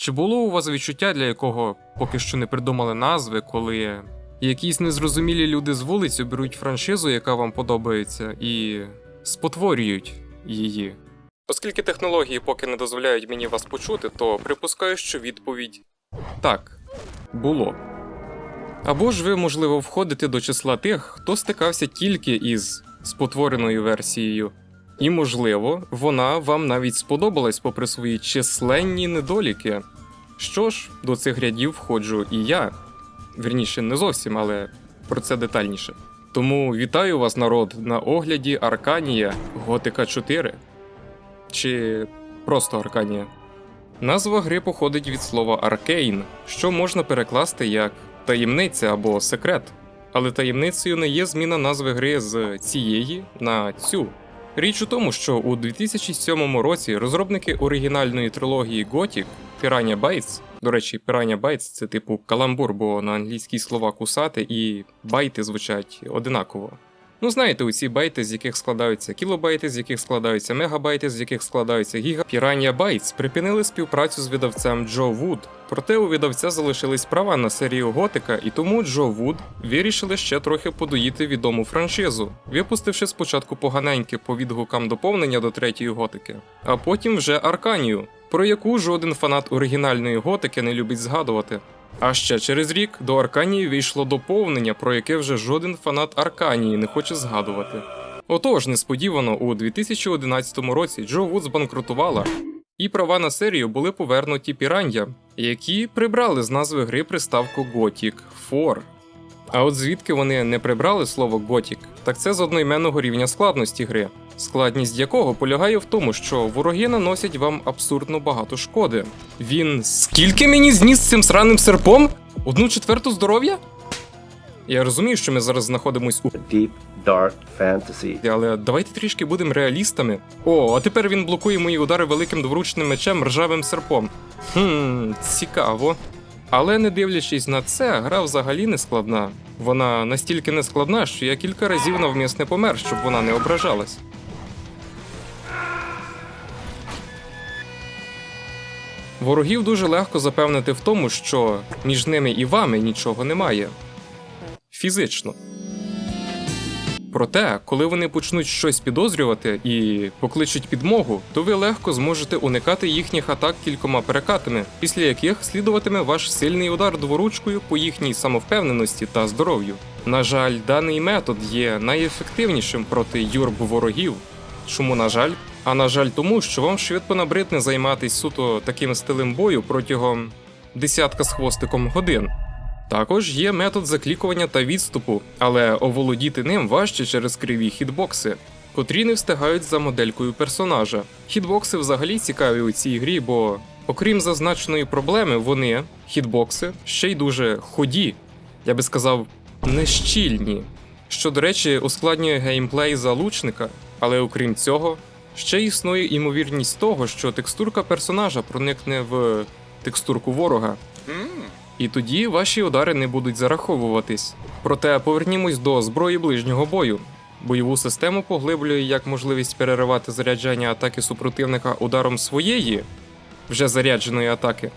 Чи було у вас відчуття, для якого поки що не придумали назви, коли якісь незрозумілі люди з вулиці беруть франшизу, яка вам подобається, і спотворюють її? Оскільки технології поки не дозволяють мені вас почути, то припускаю, що відповідь так, було. Або ж ви, можливо, входите до числа тих, хто стикався тільки із спотвореною версією, і, можливо, вона вам навіть сподобалась попри свої численні недоліки. Що ж, до цих рядів входжу і я. Вірніше, не зовсім, але про це детальніше. Тому вітаю вас, народ, на огляді Арканія Готика 4. Чи просто Арканія. Назва гри походить від слова аркейн, що можна перекласти як таємниця або секрет. Але таємницею не є зміна назви гри з цієї на цю. Річ у тому, що у 2007 році розробники оригінальної трилогії Gothic Piranha Bytes, до речі, Piranha Bytes це типу каламбур, бо на англійській слова кусати і байти звучать одинаково. Ну, знаєте, у ці байти, з яких складаються кілобайти, з яких складаються мегабайти, з яких складаються гіга. Piranha Bytes припинили співпрацю з видавцем Джо Вуд. Проте у видавця залишились права на серію Готика, і тому Джо Вуд вирішили ще трохи подоїти відому франшизу, випустивши спочатку поганеньке по відгукам доповнення до третьої готики, а потім вже Арканію, про яку жоден фанат оригінальної готики не любить згадувати. А ще через рік до Арканії вийшло доповнення, про яке вже жоден фанат Арканії не хоче згадувати. Отож, несподівано, у 2011 році Джо Вуд збанкрутувала, і права на серію були повернуті Піран'я, які прибрали з назви гри приставку Gothic 4. А от звідки вони не прибрали слово Gothic, так це з одноіменного рівня складності гри, складність якого полягає в тому, що вороги наносять вам абсурдно багато шкоди. Він скільки мені зніс цим сраним серпом? Одну четверту здоров'я? Я розумію, що ми зараз знаходимось у Deep dark fantasy. але давайте трішки будемо реалістами. О, а тепер він блокує мої удари великим двуручним мечем ржавим серпом. Хм, цікаво. Але не дивлячись на це, гра взагалі не складна. Вона настільки не складна, що я кілька разів навмисне помер, щоб вона не ображалась. Ворогів дуже легко запевнити в тому, що між ними і вами нічого немає. Фізично. Проте, коли вони почнуть щось підозрювати і покличуть підмогу, то ви легко зможете уникати їхніх атак кількома перекатами, після яких слідуватиме ваш сильний удар дворучкою по їхній самовпевненості та здоров'ю. На жаль, даний метод є найефективнішим проти юрб ворогів. Чому на жаль? А на жаль, тому що вам швидко набридне займатися суто таким стилем бою протягом десятка з хвостиком годин. Також є метод заклікування та відступу, але оволодіти ним важче через криві хітбокси, котрі не встигають за моделькою персонажа. Хітбокси взагалі цікаві у цій грі, бо окрім зазначеної проблеми, вони, хітбокси, ще й дуже ході, я би сказав, нещільні. Що, до речі, ускладнює геймплей залучника, але окрім цього, ще існує ймовірність того, що текстурка персонажа проникне в текстурку ворога. І тоді ваші удари не будуть зараховуватись. Проте повернімось до зброї ближнього бою. Бойову систему поглиблює як можливість переривати заряджання атаки супротивника ударом своєї вже зарядженої атаки,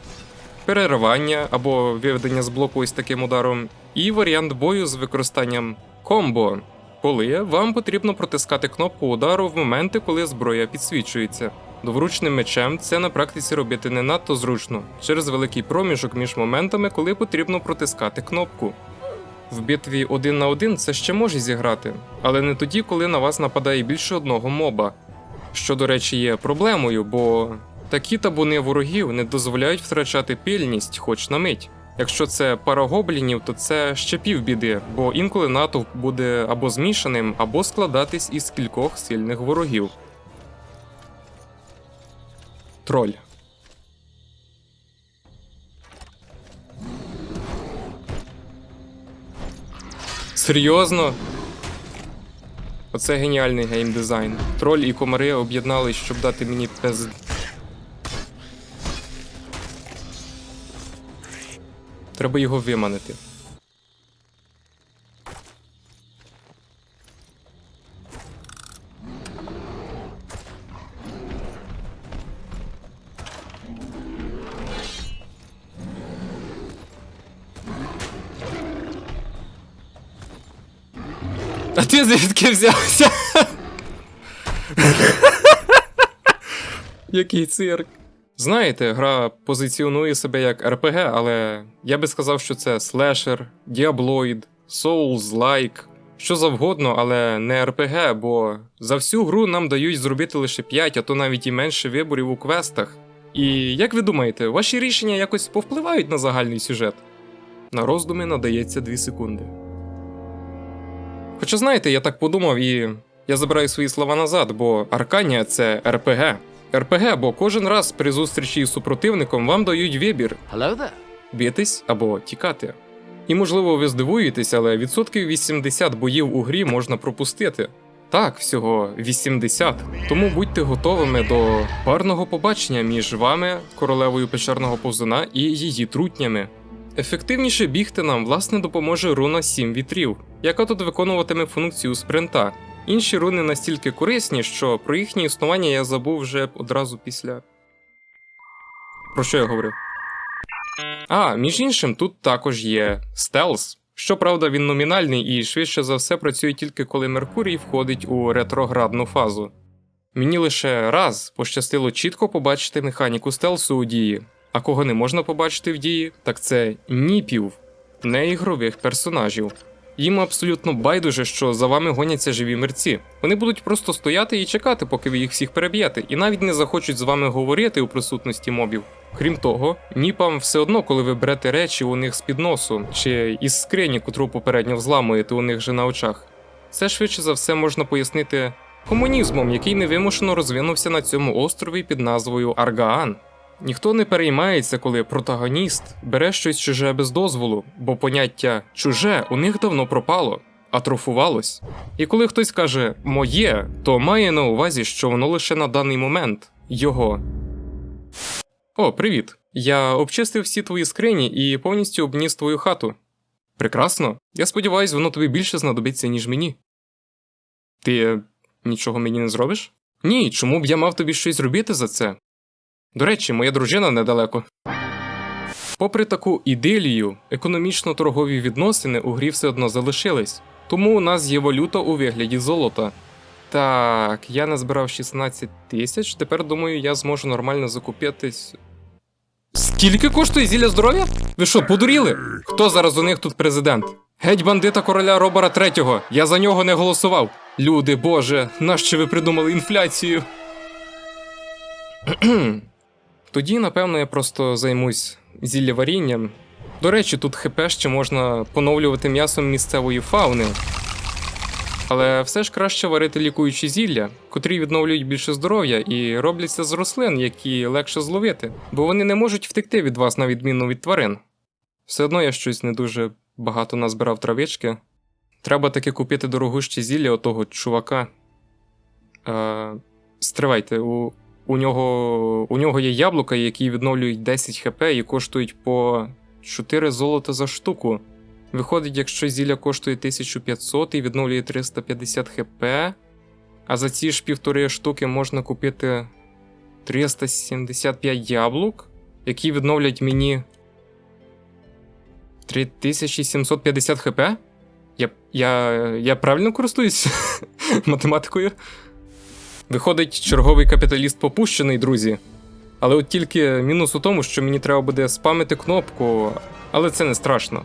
переривання або виведення з блоку ось таким ударом, і варіант бою з використанням комбо, коли вам потрібно протискати кнопку удару в моменти, коли зброя підсвічується. Двуручним мечем це на практиці робити не надто зручно через великий проміжок між моментами, коли потрібно протискати кнопку. В битві один на один це ще може зіграти, але не тоді, коли на вас нападає більше одного моба. Що, до речі, є проблемою, бо такі табуни ворогів не дозволяють втрачати пильність хоч на мить. Якщо це пара гоблінів, то це ще півбіди, бо інколи натовп буде або змішаним, або складатись із кількох сильних ворогів. Троль. Серйозно? Оце геніальний геймдизайн. Троль і комари об'єднались, щоб дати мені пез. Треба його виманити. А ти звідки взявся? Який цирк? Знаєте, гра позиціонує себе як РПГ, але я би сказав, що це слешер, діаблоїд, Souls-like, що завгодно, але не РПГ, бо за всю гру нам дають зробити лише 5, а то навіть і менше виборів у квестах. І як ви думаєте, ваші рішення якось повпливають на загальний сюжет? На роздуми надається 2 секунди. Хоча знаєте, я так подумав і я забираю свої слова назад, бо Арканія це РПГ. РПГ, бо кожен раз при зустрічі із супротивником вам дають вибір битись або тікати. І можливо ви здивуєтесь, але відсотків 80 боїв у грі можна пропустити. Так, всього 80. Тому будьте готовими до парного побачення між вами, королевою печерного повзуна, і її трутнями. Ефективніше бігти нам власне допоможе руна 7 вітрів, яка тут виконуватиме функцію спринта. Інші руни настільки корисні, що про їхнє існування я забув вже одразу після. Про що я говорив? А, між іншим, тут також є стелс. Щоправда, він номінальний і швидше за все працює тільки коли Меркурій входить у ретроградну фазу. Мені лише раз пощастило чітко побачити механіку стелсу у дії, а кого не можна побачити в дії, так це ніпів, неігрових персонажів. Їм абсолютно байдуже, що за вами гоняться живі мерці. Вони будуть просто стояти і чекати, поки ви їх всіх переб'єте, і навіть не захочуть з вами говорити у присутності мобів. Крім того, ніпам все одно, коли ви берете речі у них з під носу, чи із скрині, котру попередньо взламуєте у них же на очах. Це швидше за все можна пояснити комунізмом, який невимушено розвинувся на цьому острові під назвою Аргаан. Ніхто не переймається, коли протагоніст бере щось чуже без дозволу, бо поняття чуже у них давно пропало, атрофувалось. І коли хтось каже моє, то має на увазі, що воно лише на даний момент його. О, привіт! Я обчистив всі твої скрині і повністю обніс твою хату. Прекрасно. Я сподіваюся, воно тобі більше знадобиться, ніж мені. Ти нічого мені не зробиш? Ні, чому б я мав тобі щось робити за це? До речі, моя дружина недалеко. Попри таку ідилію, економічно-торгові відносини у грі все одно залишились, тому у нас є валюта у вигляді золота. Так, я назбирав 16 тисяч, тепер думаю, я зможу нормально закупитись. Скільки коштує зілля здоров'я? Ви що, подуріли? Хто зараз у них тут президент? Геть бандита короля Робера третього. Я за нього не голосував. Люди, боже, нащо ви придумали інфляцію? Тоді, напевно, я просто займусь зіллєварінням. До речі, тут ХП ще можна поновлювати м'ясом місцевої фауни. Але все ж краще варити лікуючі зілля, котрі відновлюють більше здоров'я і робляться з рослин, які легше зловити, бо вони не можуть втекти від вас на відміну від тварин. Все одно я щось не дуже багато назбирав травички. Треба таки купити дорогущі зілля отого чувака. Е, стривайте, у, у, нього, у нього є яблука, які відновлюють 10 хп і коштують по 4 золота за штуку. Виходить, якщо зілля коштує 1500 і відновлює 350 хп, а за ці ж півтори штуки можна купити 375 яблук, які відновлять мені 3750 хп? Я, я, я правильно користуюсь математикою? Виходить, черговий капіталіст попущений, друзі. Але от тільки мінус у тому, що мені треба буде спамити кнопку, але це не страшно.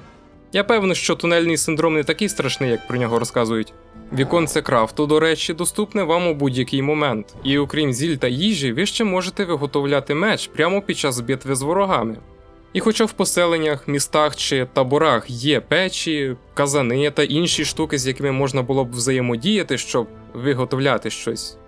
Я певний, що тунельний синдром не такий страшний, як про нього розказують. Віконце крафту, до речі, доступне вам у будь-який момент, і окрім зіль та їжі, ви ще можете виготовляти меч прямо під час битви з ворогами. І хоча в поселеннях, містах чи таборах є печі, казани та інші штуки, з якими можна було б взаємодіяти, щоб виготовляти щось.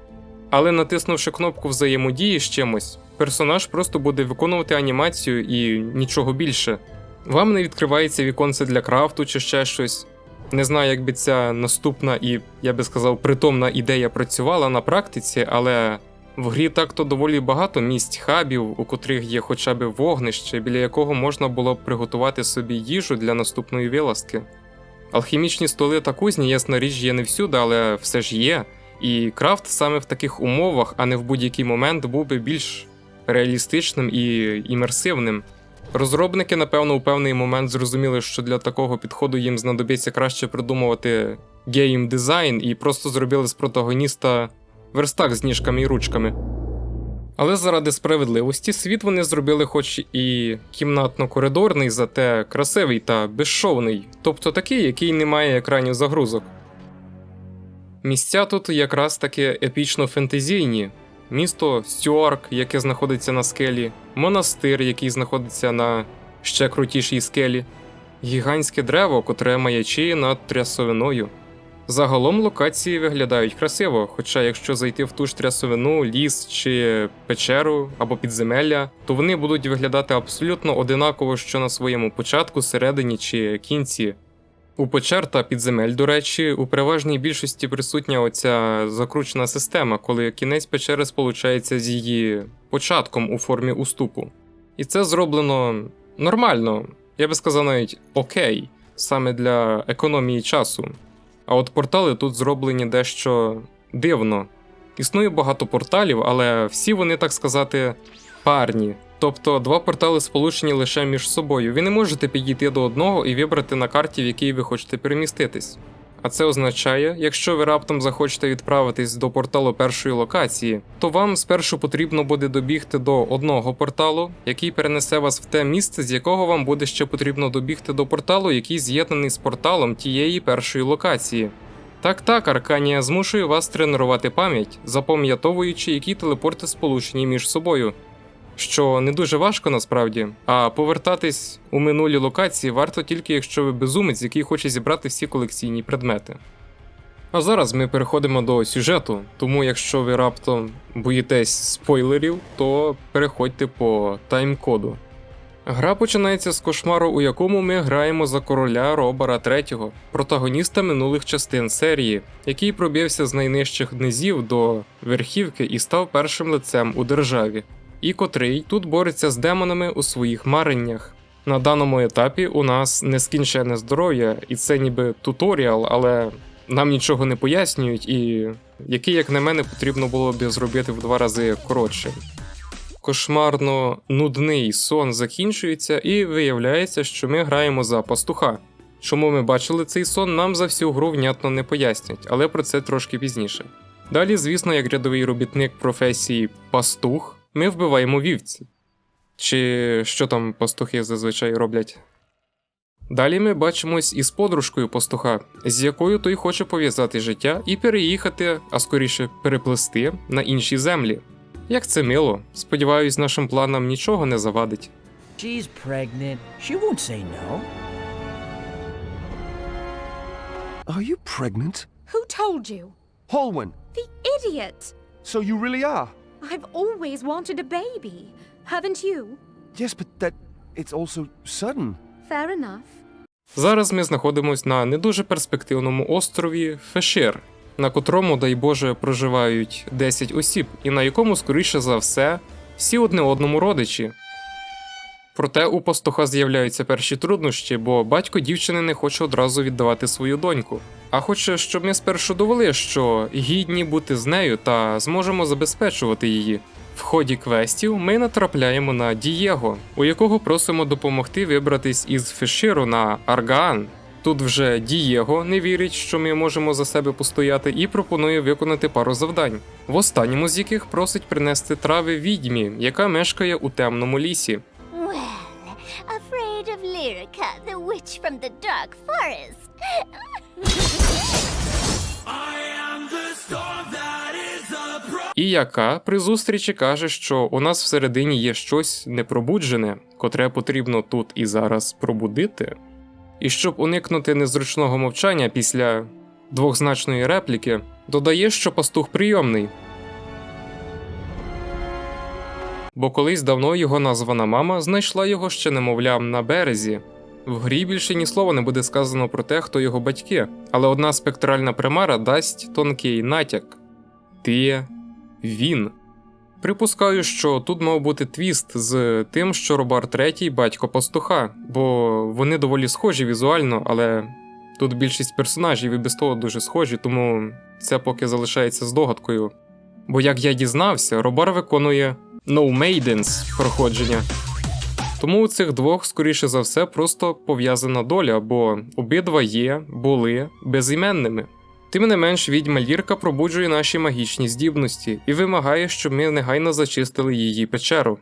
Але натиснувши кнопку взаємодії з чимось, персонаж просто буде виконувати анімацію і нічого більше. Вам не відкривається віконце для крафту чи ще щось. Не знаю, як би ця наступна і, я би сказав, притомна ідея працювала на практиці, але в грі так-то доволі багато місць хабів, у котрих є хоча б вогнище, біля якого можна було б приготувати собі їжу для наступної вилазки. Алхімічні столи та кузні, ясна річ, є не всюди, але все ж є. І крафт саме в таких умовах, а не в будь-який момент, був би більш реалістичним і імерсивним. Розробники, напевно, у певний момент зрозуміли, що для такого підходу їм знадобиться краще придумувати гейм дизайн і просто зробили з протагоніста верстак з ніжками і ручками. Але заради справедливості світ вони зробили хоч і кімнатно-коридорний, зате красивий та безшовний, тобто такий, який не має екранів загрузок. Місця тут якраз таки епічно-фентезійні. Місто Стюарк, яке знаходиться на скелі, монастир, який знаходиться на ще крутішій скелі, гігантське дерево, котре маячіє над трясовиною. Загалом локації виглядають красиво, хоча якщо зайти в ту ж трясовину, ліс чи печеру або підземелля, то вони будуть виглядати абсолютно одинаково, що на своєму початку, середині чи кінці. У печер та підземель, до речі, у переважній більшості присутня оця закручена система, коли кінець печери сполучається з її початком у формі уступу. І це зроблено нормально, я би сказав навіть окей, саме для економії часу. А от портали тут зроблені дещо дивно. Існує багато порталів, але всі вони, так сказати, парні. Тобто два портали сполучені лише між собою. Ви не можете підійти до одного і вибрати на карті, в якій ви хочете переміститись. А це означає, якщо ви раптом захочете відправитись до порталу першої локації, то вам спершу потрібно буде добігти до одного порталу, який перенесе вас в те місце, з якого вам буде ще потрібно добігти до порталу, який з'єднаний з порталом тієї першої локації. Так так, Арканія змушує вас тренувати пам'ять, запам'ятовуючи, які телепорти сполучені між собою. Що не дуже важко насправді, а повертатись у минулі локації варто тільки якщо ви безумець, який хоче зібрати всі колекційні предмети. А зараз ми переходимо до сюжету, тому якщо ви раптом боїтесь спойлерів, то переходьте по тайм-коду. Гра починається з кошмару, у якому ми граємо за короля Робара III, протагоніста минулих частин серії, який пробився з найнижчих низів до верхівки і став першим лицем у державі, і котрий тут бореться з демонами у своїх мареннях. На даному етапі у нас нескінченне здоров'я, і це ніби туторіал, але нам нічого не пояснюють, і який, як на мене, потрібно було б зробити в два рази коротше кошмарно нудний сон закінчується, і виявляється, що ми граємо за пастуха. Чому ми бачили цей сон, нам за всю гру внятно не пояснять, але про це трошки пізніше. Далі, звісно, як рядовий робітник професії пастух, ми вбиваємо вівці. Чи що там пастухи зазвичай роблять? Далі ми бачимось із подружкою пастуха, з якою той хоче пов'язати життя і переїхати, а скоріше переплисти на інші землі. Як це мило, сподіваюсь, нашим планам нічого не завадить. She's pregnant. She won't say no. Are you pregnant? Who told you? Holwyn, The idiot! so you really are? I've always wanted a baby. Haven't you? Yes, but that. It's also sudden. Fair enough. Зараз ми знаходимося на не дуже перспективному острові Фешер, на котрому, дай Боже, проживають 10 осіб, і на якому, скоріше за все, всі одне одному родичі. Проте у пастуха з'являються перші труднощі, бо батько дівчини не хоче одразу віддавати свою доньку, а хоче, щоб ми спершу довели, що гідні бути з нею та зможемо забезпечувати її. В ході квестів ми натрапляємо на Дієго, у якого просимо допомогти вибратись із Феширу на Аргаан. Тут вже Дієго не вірить, що ми можемо за себе постояти, і пропонує виконати пару завдань, в останньому з яких просить принести трави відьмі, яка мешкає у темному лісі. Well, afraid of Lyrica, the witch from the dark forest. І яка при зустрічі каже, що у нас всередині є щось непробуджене, котре потрібно тут і зараз пробудити. І щоб уникнути незручного мовчання після двохзначної репліки, додає, що пастух прийомний. Бо колись давно його названа мама знайшла його ще немовлям на березі. В грі більше ні слова не буде сказано про те, хто його батьки, але одна спектральна примара дасть тонкий натяк. Ти він. Припускаю, що тут мав бути твіст з тим, що Робар третій батько пастуха, бо вони доволі схожі візуально, але тут більшість персонажів і без того дуже схожі, тому це поки залишається здогадкою. Бо як я дізнався, Робар виконує No Maidens проходження. Тому у цих двох, скоріше за все, просто пов'язана доля, бо обидва є, були безіменними. Тим не менш, відьма Лірка пробуджує наші магічні здібності і вимагає, щоб ми негайно зачистили її печеру.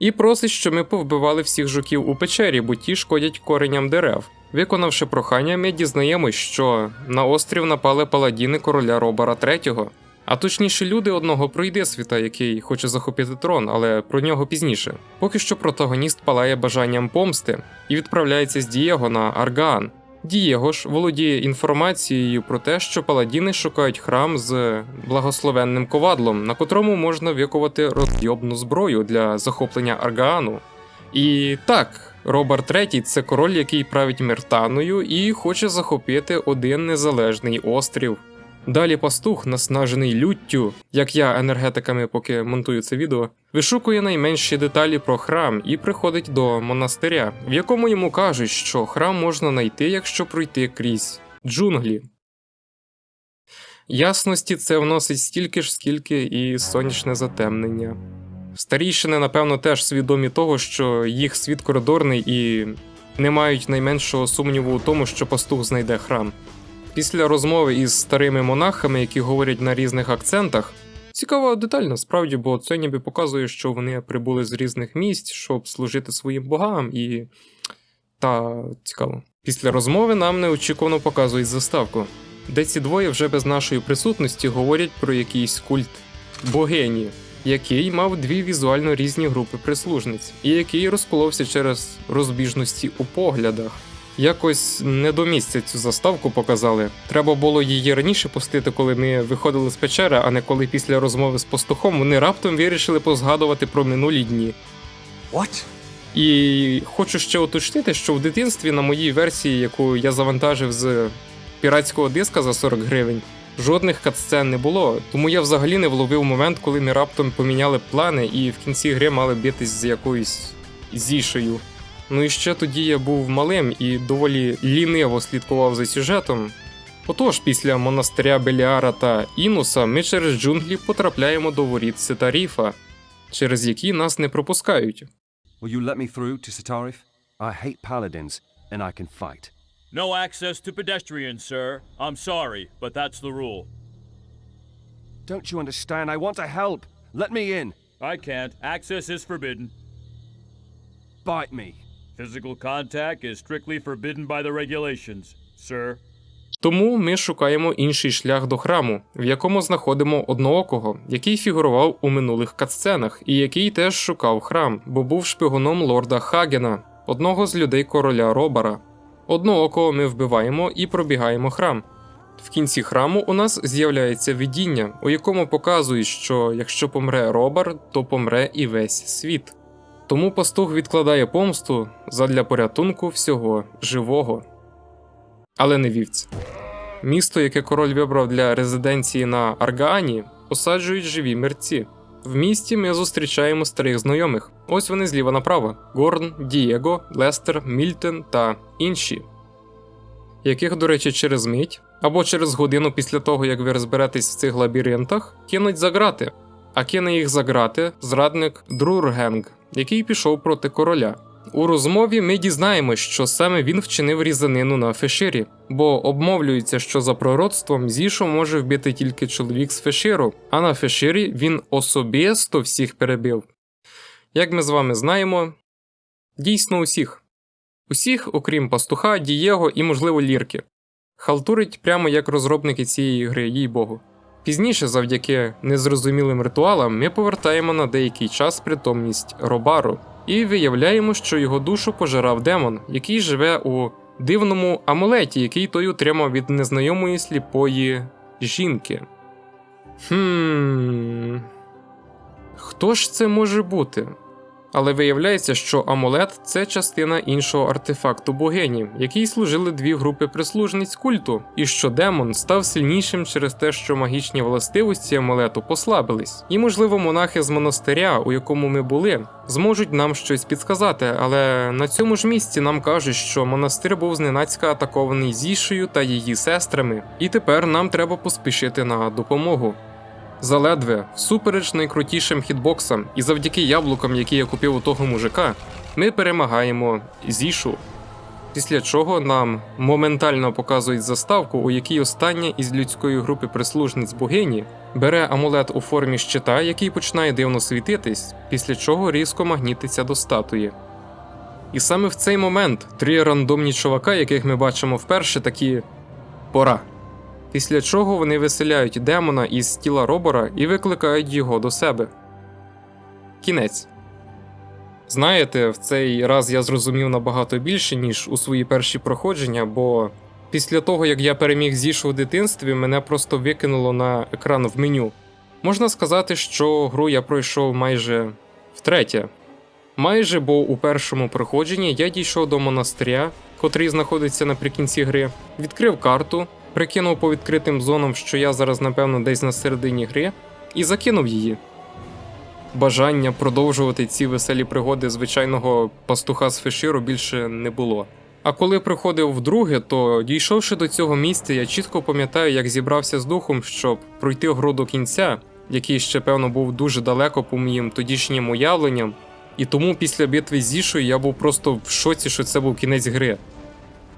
і просить, щоб ми повбивали всіх жуків у печері, бо ті шкодять кореням дерев. Виконавши прохання, ми дізнаємось, що на острів напали паладіни короля Робара III, а точніше люди одного пройдисвіта, який хоче захопити трон, але про нього пізніше. Поки що протагоніст палає бажанням помсти і відправляється з Дієго на Аргаан. Дієго ж володіє інформацією про те, що паладіни шукають храм з благословенним ковадлом, на котрому можна викувати розйобну зброю для захоплення Аргаану. І так, Роберт III – це король, який править Мертаною і хоче захопити один незалежний острів. Далі пастух, наснажений люттю, як я енергетиками, поки монтую це відео, вишукує найменші деталі про храм і приходить до монастиря, в якому йому кажуть, що храм можна знайти, якщо пройти крізь джунглі. Ясності це вносить стільки ж, скільки і сонячне затемнення. Старійшини, напевно, теж свідомі того, що їх світ коридорний і не мають найменшого сумніву у тому, що пастух знайде храм. Після розмови із старими монахами, які говорять на різних акцентах, цікава деталь насправді, бо це ніби показує, що вони прибули з різних місць, щоб служити своїм богам, і. Та цікаво. Після розмови нам неочікувано показують заставку, де ці двоє вже без нашої присутності говорять про якийсь культ богині, який мав дві візуально різні групи прислужниць, і який розколовся через розбіжності у поглядах. Якось не до місця цю заставку показали. Треба було її раніше пустити, коли ми виходили з печери, а не коли після розмови з пастухом вони раптом вирішили позгадувати про минулі дні. What? І хочу ще уточнити, що в дитинстві на моїй версії, яку я завантажив з піратського диска за 40 гривень, жодних катсцен не було. Тому я взагалі не вловив момент, коли ми раптом поміняли плани і в кінці гри мали битись з якоюсь зішею. Ну і ще тоді я був малим і доволі ліниво слідкував за сюжетом. Отож, після монастиря Беліара та Інуса ми через джунглі потрапляємо до воріт Сетаріфа, через які нас не пропускають. Will you let me through to Satarif? I hate paladins, and I can fight. No access to pedestrians, sir. I'm sorry, but that's the rule. Don't you understand? I want to help. Let me in. I can't. Access is forbidden. Bite me. Physical contact is strictly forbidden by the regulations, sir. Тому ми шукаємо інший шлях до храму, в якому знаходимо одноокого, який фігурував у минулих катсценах, і який теж шукав храм, бо був шпигуном лорда Хагена, одного з людей короля Робара. Одноокого ми вбиваємо і пробігаємо храм. В кінці храму у нас з'являється видіння, у якому показують, що якщо помре Робар, то помре і весь світ. Тому пастух відкладає помсту задля порятунку всього живого. Але не вівці. Місто, яке король вибрав для резиденції на Аргаані, осаджують живі мерці. В місті ми зустрічаємо старих знайомих. Ось вони зліва направо: Горн, Дієго, Лестер, Мільтон та інші, яких, до речі, через мить або через годину після того, як ви розберетесь в цих лабіринтах, кинуть за грати. А кине їх за грати зрадник Друргенг, який пішов проти короля. У розмові ми дізнаємось, що саме він вчинив різанину на Феширі, бо обмовлюється, що за пророцтвом Зішу може вбити тільки чоловік з Феширу, а на Феширі він особисто всіх перебив. Як ми з вами знаємо, дійсно усіх. Усіх, окрім пастуха, Дієго і, можливо, лірки. Халтурить прямо як розробники цієї гри, їй богу. Пізніше, завдяки незрозумілим ритуалам, ми повертаємо на деякий час притомність Робару і виявляємо, що його душу пожирав демон, який живе у дивному амулеті, який той отримав від незнайомої сліпої жінки. Хм. Хто ж це може бути? Але виявляється, що амулет це частина іншого артефакту богині, якій служили дві групи прислужниць культу, і що демон став сильнішим через те, що магічні властивості амулету послабились. І, можливо, монахи з монастиря, у якому ми були, зможуть нам щось підсказати, але на цьому ж місці нам кажуть, що монастир був зненацька атакований Зішею та її сестрами, і тепер нам треба поспішити на допомогу. Заледве, всупереч найкрутішим хітбоксам і завдяки яблукам, які я купив у того мужика, ми перемагаємо Зішу. Після чого нам моментально показують заставку, у якій остання із людської групи прислужниць богині бере амулет у формі щита, який починає дивно світитись, після чого різко магнітиться до статуї. І саме в цей момент три рандомні чувака, яких ми бачимо вперше, такі пора. Після чого вони виселяють демона із тіла робора і викликають його до себе. Кінець. Знаєте, в цей раз я зрозумів набагато більше, ніж у свої перші проходження, бо після того, як я переміг зішу в дитинстві, мене просто викинуло на екран в меню. Можна сказати, що гру я пройшов майже втретє. Майже, бо у першому проходженні я дійшов до монастиря, котрий знаходиться наприкінці гри, відкрив карту, прикинув по відкритим зонам, що я зараз, напевно, десь на середині гри, і закинув її. Бажання продовжувати ці веселі пригоди звичайного пастуха з феширу більше не було. А коли приходив вдруге, то дійшовши до цього місця, я чітко пам'ятаю, як зібрався з духом, щоб пройти гру до кінця, який ще певно був дуже далеко по моїм тодішнім уявленням. І тому після битви з Зішою я був просто в шоці, що це був кінець гри.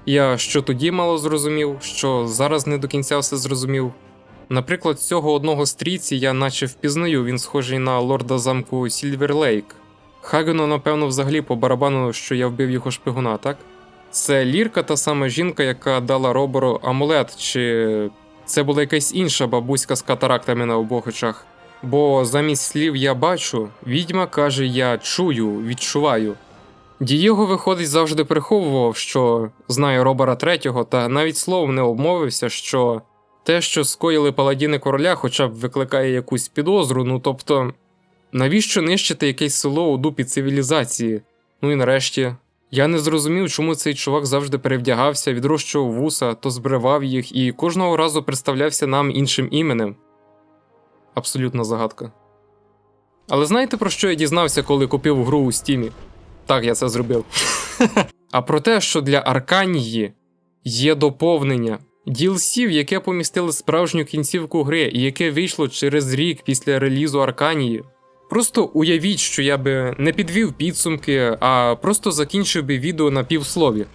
Я що тоді мало зрозумів, що зараз не до кінця все зрозумів. Наприклад, цього одного стрійці я наче впізнаю, він схожий на лорда замку Сільвер Лейк. Хагену, напевно, взагалі по барабану, що я вбив його шпигуна, так? Це лірка та сама жінка, яка дала робору амулет, чи це була якась інша бабуська з катарактами на обох очах. Бо замість слів я бачу, відьма каже я чую, відчуваю. Дієго, виходить, завжди приховував, що знає робора третього, та навіть словом не обмовився, що те, що скоїли паладіни короля, хоча б викликає якусь підозру, ну тобто, навіщо нищити якесь село у дупі цивілізації? Ну і нарешті, я не зрозумів, чому цей чувак завжди перевдягався, відрощував вуса, то збривав їх і кожного разу представлявся нам іншим іменем. Абсолютна загадка. Але знаєте про що я дізнався, коли купив гру у стімі? Так, я це зробив. а про те, що для Арканії є доповнення. DLC, в яке помістили справжню кінцівку гри, і яке вийшло через рік після релізу Арканії. Просто уявіть, що я би не підвів підсумки, а просто закінчив би відео на півслові.